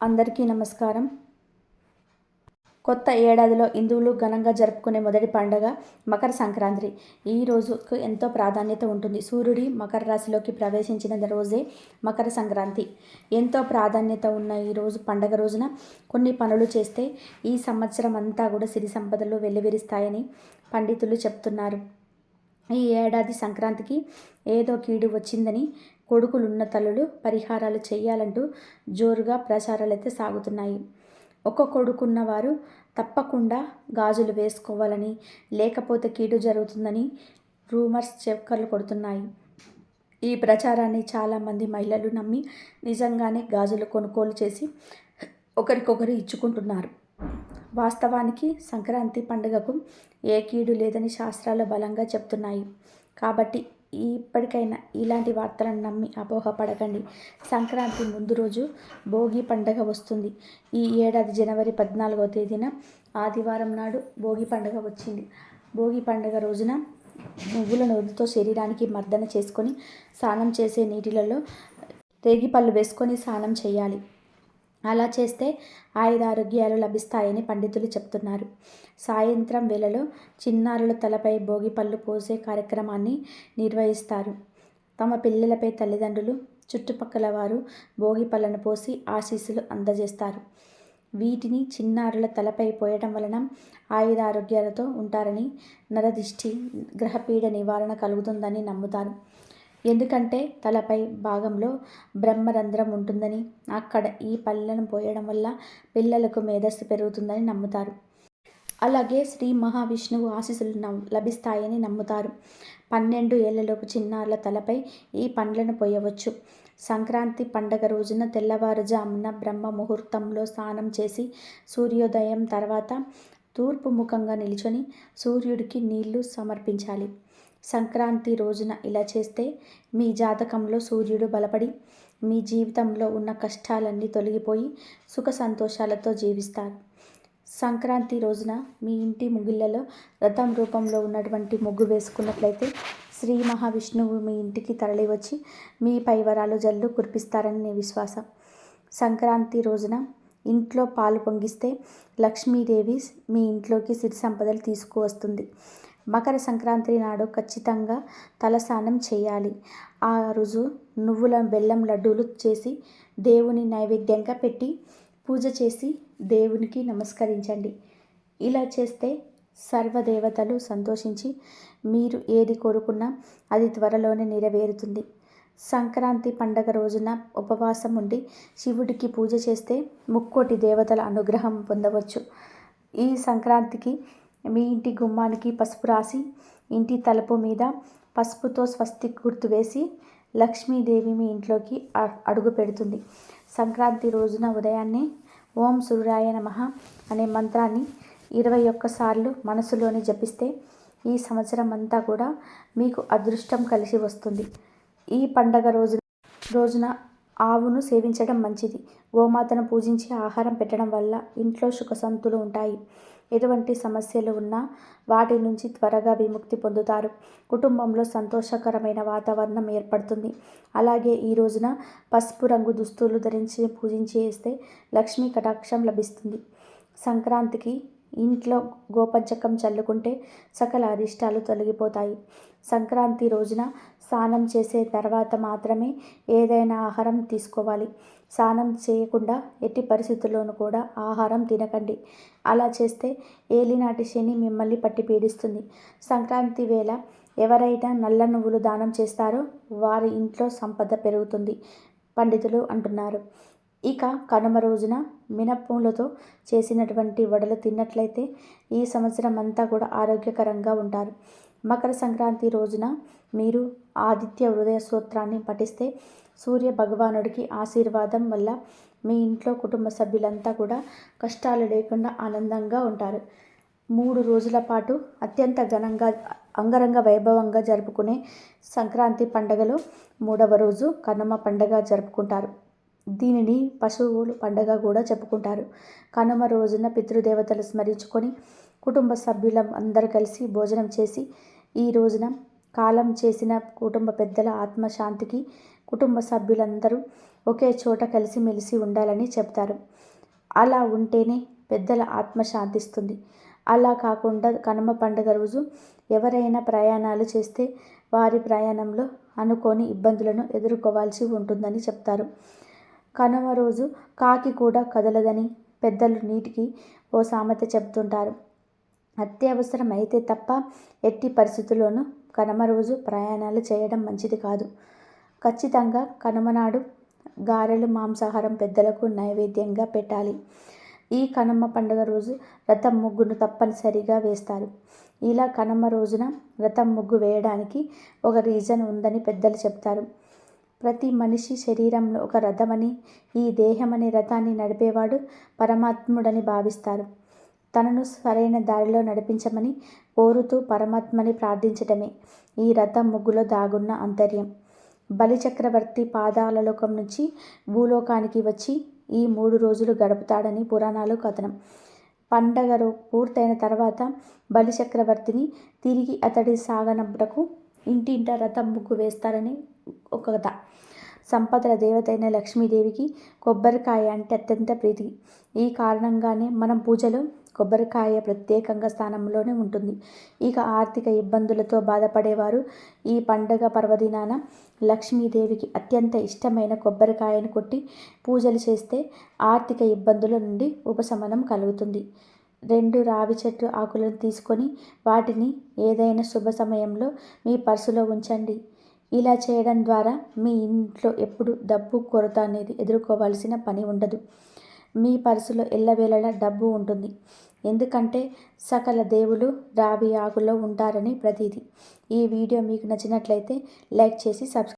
అందరికీ నమస్కారం. కొత్త ఏడాదిలో హిందువులు ఘనంగా జరుపుకునే మొదటి పండుగ మకర సంక్రాంతి. ఈ రోజుకు ఎంతో ప్రాధాన్యత ఉంటుంది. సూర్యుడి మకర రాశిలోకి ప్రవేశించిన రోజే మకర సంక్రాంతి. ఎంతో ప్రాధాన్యత ఉన్న ఈ రోజు పండగ రోజున కొన్ని పనులు చేస్తే ఈ సంవత్సరం అంతా కూడా సిరి సంపదలు వెల్లివిరిస్తాయని పండితులు చెప్తున్నారు. ఈ ఏడాది సంక్రాంతికి ఏదో కీడు వచ్చిందని కొడుకులున్న తల్లులు పరిహారాలు చేయాలంటూ జోరుగా ప్రచారాలైతే సాగుతున్నాయి. ఒక కొడుకున్న వారు తప్పకుండా గాజులు వేసుకోవాలని లేకపోతే కీడు జరుగుతుందని రూమర్స్ చక్కర్లు కొడుతున్నాయి. ఈ ప్రచారాన్ని చాలామంది మహిళలు నమ్మి నిజంగానే గాజులు కొనుగోలు చేసి ఒకరికొకరు ఇచ్చుకుంటున్నారు. వాస్తవానికి సంక్రాంతి పండుగకు ఏ కీడు లేదని శాస్త్రాలు బలంగా చెప్తున్నాయి. కాబట్టి ఇప్పటికైనా ఇలాంటి వార్తలను నమ్మి అపోహపడకండి సంక్రాంతి ముందు రోజు భోగి పండగ వస్తుంది. ఈ ఏడాది జనవరి పద్నాలుగో తేదీన ఆదివారం నాడు భోగి పండగ వచ్చింది. భోగి పండుగ రోజున నువ్వుల నూనెతో శరీరానికి మర్దన చేసుకొని స్నానం చేసే నీటిలలో రేగిపళ్ళు వేసుకొని స్నానం చేయాలి. అలా చేస్తే ఆయురారోగ్యాలు లభిస్తాయని పండితులు చెప్తున్నారు. సాయంత్రం వేళలో చిన్నారుల తలపై భోగి పళ్ళు పోసే కార్యక్రమాన్ని నిర్వహిస్తారు. తమ పిల్లలపై తల్లిదండ్రులు చుట్టుపక్కల వారు భోగి పళ్ళను పోసి ఆశీస్సులు అందజేస్తారు. వీటిని చిన్నారుల తలపై పోయడం వలన ఆయుధ ఆరోగ్యాలతో ఉంటారని నరదిష్టి గ్రహపీడ నివారణ కలుగుతుందని నమ్ముతారు. ఎందుకంటే తలపై భాగంలో బ్రహ్మరంధ్రం ఉంటుందని అక్కడ ఈ పళ్ళను పోయడం వల్ల పిల్లలకు మేధస్సు పెరుగుతుందని నమ్ముతారు. అలాగే శ్రీ మహావిష్ణువు ఆశీస్సులు లభిస్తాయని నమ్ముతారు. పన్నెండు ఏళ్ళలోపు చిన్నారుల తలపై ఈ పండ్లను పోయవచ్చు. సంక్రాంతి పండగ రోజున తెల్లవారుజామున బ్రహ్మ ముహూర్తంలో స్నానం చేసి సూర్యోదయం తర్వాత తూర్పు ముఖంగా నిల్చొని సూర్యుడికి నీళ్ళు సమర్పించాలి. సంక్రాంతి రోజున ఇలా చేస్తే మీ జాతకంలో సూర్యుడు బలపడి మీ జీవితంలో ఉన్న కష్టాలన్నీ తొలగిపోయి సుఖ సంతోషాలతో జీవిస్తారు. సంక్రాంతి రోజున మీ ఇంటి ముగిళ్ళలో రథం రూపంలో ఉన్నటువంటి ముగ్గు వేసుకున్నట్లయితే శ్రీ మహావిష్ణువు మీ ఇంటికి తరలివచ్చి మీ పైవరాలు జల్లు కురిపిస్తారని విశ్వాసం. సంక్రాంతి రోజున ఇంట్లో పాలు పొంగిస్తే లక్ష్మీదేవి మీ ఇంట్లోకి సిరి సంపదలు తీసుకువస్తుంది. మకర సంక్రాంతి నాడు ఖచ్చితంగా తలస్నానం చేయాలి. ఆ రోజు నువ్వుల బెల్లం లడ్డూలు చేసి దేవుని నైవేద్యంగా పెట్టి పూజ చేసి దేవునికి నమస్కరించండి. ఇలా చేస్తే సర్వదేవతలు సంతోషించి మీరు ఏది కోరుకున్నా అది త్వరలోనే నెరవేరుతుంది. సంక్రాంతి పండగ రోజున ఉపవాసం ఉండి శివుడికి పూజ చేస్తే ముక్కోటి దేవతల అనుగ్రహం పొందవచ్చు. ఈ సంక్రాంతికి మీ ఇంటి గుమ్మానికి పసుపు రాసి ఇంటి తలుపు మీద పసుపుతో స్వస్తి గుర్తు వేసి లక్ష్మీదేవి మీ ఇంట్లోకి అడుగు పెడుతుంది. సంక్రాంతి రోజున ఉదయాన్నే ఓం సూర్యాయ నమ అనే మంత్రాన్ని ఇరవై ఒక్కసార్లు మనసులోని జపిస్తే ఈ సంవత్సరం అంతా కూడా మీకు అదృష్టం కలిసి వస్తుంది. ఈ పండగ రోజు రోజున ఆవును సేవించడం మంచిది. గోమాతను పూజించి ఆహారం పెట్టడం వల్ల ఇంట్లో సుఖసంతులు ఉంటాయి. ఎటువంటి సమస్యలు ఉన్నా వాటి నుంచి త్వరగా విముక్తి పొందుతారు. కుటుంబంలో సంతోషకరమైన వాతావరణం ఏర్పడుతుంది. అలాగే ఈ రోజున పసుపు రంగు దుస్తులు ధరించి పూజించి వేస్తే లక్ష్మీ కటాక్షం లభిస్తుంది. సంక్రాంతికి ఇంట్లో గోపంచకం చల్లుకుంటే సకల అరిష్టాలు తొలగిపోతాయి. సంక్రాంతి రోజున స్నానం చేసే తర్వాత మాత్రమే ఏదైనా ఆహారం తీసుకోవాలి. స్నానం చేయకుండా ఎట్టి పరిస్థితుల్లోనూ కూడా ఆహారం తినకండి. అలా చేస్తే ఏలినాటి శని మిమ్మల్ని పట్టి పీడిస్తుంది. సంక్రాంతి వేళ ఎవరైనా నల్ల నువ్వులు దానం చేస్తారో వారి ఇంట్లో సంపద పెరుగుతుంది. పండితులు అంటున్నారు. ఇక కనుమ రోజున మినప్పూలతో చేసినటువంటి వడలు తిన్నట్లయితే ఈ సంవత్సరం అంతా కూడా ఆరోగ్యకరంగా ఉంటారు. మకర సంక్రాంతి రోజున మీరు ఆదిత్య హృదయ సూత్రాన్ని పఠిస్తే సూర్య భగవానుడికి ఆశీర్వాదం వల్ల మీ ఇంట్లో కుటుంబ సభ్యులంతా కూడా కష్టాలు లేకుండా ఆనందంగా ఉంటారు. మూడు రోజుల పాటు అత్యంత ఘనంగా అంగరంగ వైభవంగా జరుపుకునే సంక్రాంతి పండుగలో మూడవ రోజు కనుమ పండుగ జరుపుకుంటారు. దీనిని పశువులు పండగ కూడా చెప్పుకుంటారు. కనుమ రోజున పితృదేవతలు స్మరించుకొని కుటుంబ సభ్యులం అందరు కలిసి భోజనం చేసి ఈ రోజున కాలం చేసిన కుటుంబ పెద్దల ఆత్మశాంతికి కుటుంబ సభ్యులందరూ ఒకే చోట కలిసిమెలిసి ఉండాలని చెప్తారు అలా ఉంటేనే పెద్దల ఆత్మ శాంతిస్తుంది. అలా కాకుండా కనుమ పండుగ రోజు ఎవరైనా ప్రయాణాలు చేస్తే వారి ప్రయాణంలో అనుకోని ఇబ్బందులను ఎదుర్కోవాల్సి ఉంటుందని చెప్తారు. కనుమ రోజు కాకి కూడా కదలదని పెద్దలు నీటికి ఓ సామెత చెప్తుంటారు అత్యవసరం అయితే తప్ప ఎట్టి పరిస్థితుల్లోనూ కనుమ రోజు ప్రయాణాలు చేయడం మంచిది కాదు. ఖచ్చితంగా కనుమ నాడు గారెలు మాంసాహారం పెద్దలకు నైవేద్యంగా పెట్టాలి. ఈ కనుమ పండుగ రోజు రథం ముగ్గును తప్పనిసరిగా వేస్తారు. ఇలా కనుమ రోజున రథం ముగ్గు వేయడానికి ఒక రీజన్ ఉందని పెద్దలు చెప్తారు. ప్రతి మనిషి శరీరంలో ఒక రథమని ఈ దేహమనే రథాన్ని నడిపేవాడు పరమాత్ముడని భావిస్తారు. తనను సరైన దారిలో నడిపించమని కోరుతూ పరమాత్మని ప్రార్థించటమే ఈ రథం ముగ్గులో దాగున్న అంతర్యం. బలిచక్రవర్తి పాదాలలోకం నుంచి భూలోకానికి వచ్చి ఈ మూడు రోజులు గడుపుతాడని పురాణాలు కథనం. పండగ పూర్తయిన తర్వాత బలిచక్రవర్తిని తిరిగి అతడి సాగనంపుటకు ఇంటింట రథం ముగ్గు వేస్తారని ఒక కథ. సంపదల దేవతైన లక్ష్మీదేవికి కొబ్బరికాయ అంటే అత్యంత ప్రీతి. ఈ కారణంగానే మనం పూజలో కొబ్బరికాయ ప్రత్యేకంగా స్థానంలోనే ఉంటుంది. ఇక ఆర్థిక ఇబ్బందులతో బాధపడేవారు ఈ పండగ పర్వదినాన లక్ష్మీదేవికి అత్యంత ఇష్టమైన కొబ్బరికాయను కొట్టి పూజలు చేస్తే ఆర్థిక ఇబ్బందుల నుండి ఉపశమనం కలుగుతుంది. రెండు రావి చెట్టు ఆకులను తీసుకొని వాటిని ఏదైనా శుభ సమయంలో మీ పర్సులో ఉంచండి. ఇలా చేయడం ద్వారా మీ ఇంట్లో ఎప్పుడు డబ్బు కొరత అనేది ఎదుర్కోవాల్సిన పని ఉండదు. మీ పర్సులో ఎల్లవేళలా డబ్బు ఉంటుంది. ఎందుకంటే సకల దేవులు రావి ఆకులో ఉంటారని ప్రతీది ఈ వీడియో మీకు నచ్చినట్లయితే లైక్ చేసి సబ్స్క్రైబ్